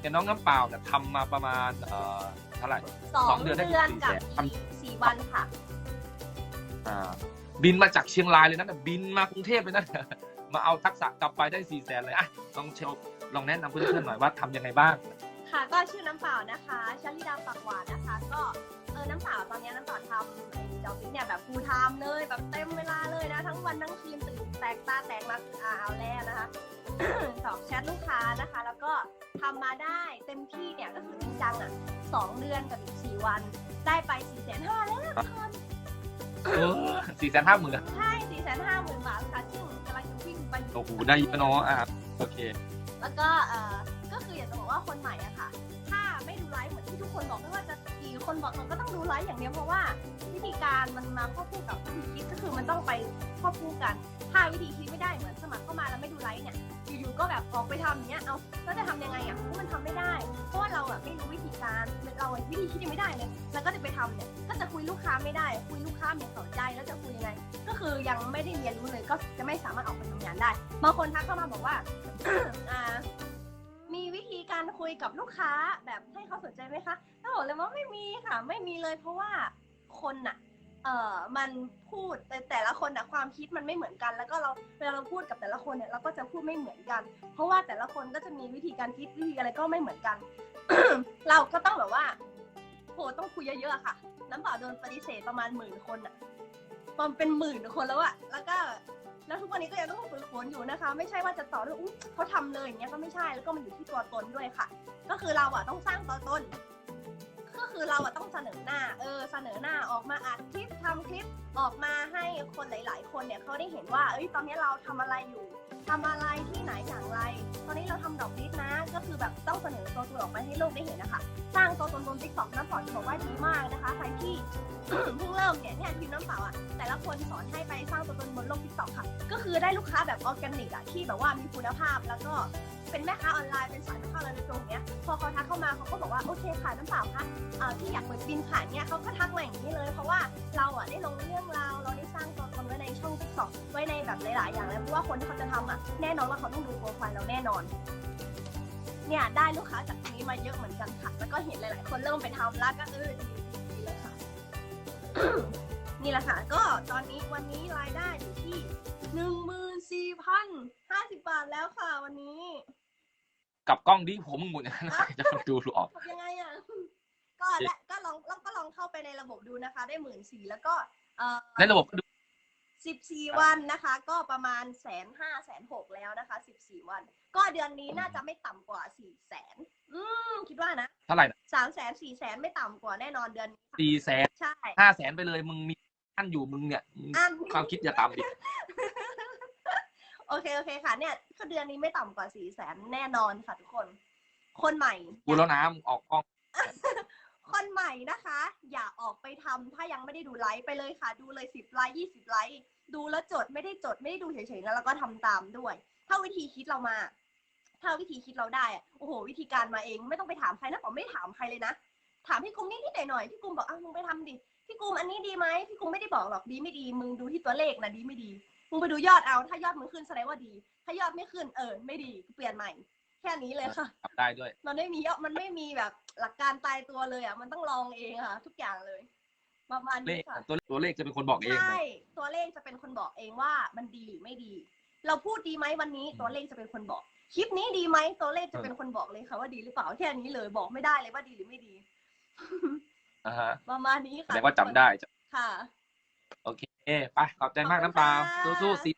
เนี่ยน้องน้ำเปล่าเนี่ยทำมาประมาณเอ่อเท่าไหร่ สอสองงเดืเดืออนนได้กับสี่แสน อีกสี่วันค่ะ อ่าบินมาจากเชียงรายเลยนะบินมากรุงเทพเลยนะ มาเอาทักษะกลับไปได้สี่แสนเลยอะลองเชลลองแนะนำเพื่อนๆหน่อยว่าทำยังไงบ้าง ค่ะก็ชื่อน้ำเปล่านะคะชลิดาปักหวานนะคะ ก็เออน้ำเปล่าตอนนี้น้ำเปล่าทำไอ้จอบิเนี่ยแบบฟูลไทม์เลยแบบเต็มเวลาเลยนะ ทั้งวันทั้งคืนตื่นแตกตาแตกมาคืออาเอาแล้วนะคะตอบแชทลูกค้านะคะ แล้วก็ ทำมาได้เต็มที่เนี่ยก็คือจริงจังอะสองเดือนกับอีกสี่วัน ได้ไปสี่แสนห้าแล้วทุกคนเออสี่แสนห้าหมื่นใช่สี่แสนห้าหมื่นบาทค่ะซึ่งกำลังจะวิ่งไปโอ้โหได้เยอะเนาะอะโอเค แล้วก็เอ่อก็คืออยากจะบอกว่าคนใหม่อะค่ะ ถ้าไม่ดูไลฟ์เหมือนที่ทุกคนบอกไม่ว่าจะกี่คนบอกเราก็ต้องดูไลฟ์อย่างเดียวเพราะว่าวิธีการมันมาควบคู่กับวิธีคิดก็คือมันต้องไปควบคู่กัน ถ้าวิธีคิดไม่ได้เหมือนสมัครเข้ามาแล้วไม่ดูไลฟ์เนี่ยอยู่ๆก็แบบออกไปทำอย่างเงี้ยเอาแล้วจะทำยังไงอะเพราะมันทำไม่ได้ เพราะว่าเราอะไม่รู้วิธีการเราอะวิธีคิดยังไม่ได้เลยแล้วก็จะไปทำเนี่ยก็จะคุยลูกค้าไม่ได้ คุยลูกค้าไม่สนใจแล้วจะคุยยังไง ก็คือยังไม่ได้เรียนรู้เลยก็จะไม่สามารถออกไปทำงานได้บางคนทักเข้ามาบอกว่า อ่า มีวิธีการคุยกับลูกค้าแบบให้เขาสนใจไหมคะถ้าบอกเลยว่าไม่มีค่ะ ไม่มีเลยเพราะว่าคนน่ะ เอ่อมันพูดแต่แต่ละคนนะความคิดมันไม่เหมือนกัน แล้วก็เราเวลาเราพูดกับแต่ละคนเนี่ยเราก็จะพูดไม่เหมือนกัน เพราะว่าแต่ละคนก็จะมีวิธีการคิดวิธีอะไรก็ไม่เหมือนกัน เราก็ต้องแบบว่าโหต้องคุยเยอะๆค่ะ น้ำเปล่าโดนปฏิเสธประมาณหมื่นคนอะมันเป็นหมื่นคนแล้วอะแล้วก็แล้วทุกวันนี้ก็ยังต้องฝึกฝนอยู่นะคะ ไม่ใช่ว่าจะต่อด้วยอุ๊ยเขาทำเลยอย่างเงี้ยก็ไม่ใช่แล้วก็มันอยู่ที่ตัวตนด้วยค่ะ ก็คือเราอะต้องสร้างตัวตนก็คือเราอะต้องเสนอหน้า เออ เสนอหน้าออกมาอัดคลิป คลิปออกมาให้คนหลาย ๆ คนเนี่ยเขาได้เห็นว่าเอ้ยตอนนี้เราทำอะไรอยู่ทำอะไรที่ไหนอย่างไร ตอนนี้เราทำดอกลิสนะ ก็คือแบบต้องเสนอตัวตนออกมาให้โลกได้เห็นนะคะ สร้างตัวตนบนติ๊กต็อกน้ำเปล่าจะบอกว่าดีมากนะคะใครที่เพิ่งเริ่มเนี่ยเนี่ยทีมน้ำเปล่าอะแต่ละคนสอนให้ไปสร้างตัวตนบนโลกติ๊กต็อกค่ะ ก็คือได้ลูกค้าแบบออร์แกนิกอะที่แบบว่ามีคุณภาพแล้วก็เป็นแม่ค้าออนไลน์เป็นสายแม่ค้าออนไลน์โดยตรงเนี้ยพอเขาทักเข้ามาเขาก็บอกว่าโอเคค่ะน้ำเปล่าคะที่อยากเปิดบินขายเนี่ยเขาก็ทักมาอย่างนี้เลย เพราะว่าเราอะ คนที่เขาจะทำอะแน่นอนว่าเขาต้องดูโปรไฟล์เราแน่นอน เนี่ยได้ลูกค้าจากตรงนี้มาเยอะเหมือนกันค่ะแล้วก็เห็นหลาย ๆ คนเริ่มไปทำแล้วก็เออดีดีเลยค่ะนี่แหละค่ะ ก็ตอนนี้วันนี้รายได้อยู่ที่หนึ่งหมื่นสี่พันห้าสิบบาทแล้วค่ะวันนี้กับกล้องดีผมมึงหมดอย่างนั้นใครจะมาดูหรอกทำยังไงอะก็และก็ลองลองก็ลองเข้าไปในระบบดูนะคะ ได้หมื่นสี่แล้วก็เอ่อในระบบ ก็ดูสิบสี่วันนะคะ ก็ประมาณแสนห้าแสนหกแล้วนะคะสิบสี่วัน ก็เดือนนี้น่าจะไม่ต่ำกว่าสี่แสนอืมคิดว่านะเท่าไหร่นะสามแสนสี่แสนไม่ต่ำกว่าแน่นอนเดือนนี้ค่ะสี่แสนใช่ห้าแสนไปเลยมึงมีอันอยู่มึงเนี่ยมึงอันความคิดอย่าต่ำดิโอเคโอเคค่ะเนี่ยก็เดือนนี้ไม่ต่ำกว่าสี่แสนแน่นอนค่ะทุกคน คนใหม่กูแล้วนะมึงออกกล้อง คนใหม่นะคะ อย่าออกไปทำถ้ายังไม่ได้ดูไลฟ์ไปเลยค่ะ ดูเลยสิบไลฟ์ยี่สิบไลฟ์ดูแล้วจดไม่ได้จดไม่ได้ดูเฉยๆแล้วก็ทำตามด้วย ถ้าวิธีคิดเรามา ถ้าวิธีคิดเราได้อะโอ้โห วิธีการมาเองไม่ต้องไปถามใครนะผมไม่ถามใครเลยนะถามพี่กุมนิดๆหน่อยพี่กุมบอกอ้าวมึงไปทำดิพี่กุมอันนี้ดีไหมพี่กุมไม่ได้บอกหรอกดีไม่ดี มึงดูที่ตัวเลขนะดีไม่ดีมึงไปดูยอดเอา ถ้ายอดมึงขึ้นแสดงว่าดี ถ้ายอดไม่ขึ้นเออไม่ดีเปลี่ยนใหม่ แค่นี้เลยค่ะทำได้ด้วย มันไม่มียอดมันไม่มีแบบหลักการตายตัวเลยอะ มันต้องลองเองค่ะ ทุกอย่างเลยประมาณเลนี้ขค่ะตัวตัวเลขจะเป็นคนบอกเองใช่เลยตัวเลขจะเป็นคนบอกเองว่ามันดีหรือไม่ดี เราพูดดีไหมวันนี้ตัวเลขจะเป็นคนบอกคลิปนี้ดีไหมตัวเลขจะเป็นคนบอกเลยค่ะว่าดีหรือเปล่าแค่นี้เลยบอกไม่ได้เลยว่าดีหรือไม่ดีอ่าฮะประมาณนี้แสค่ะดงว่าจำได้ค่ะ โอเคไปขอบใจมากน้ำเปล่าขอบคุณค่ะสู้ๆสิ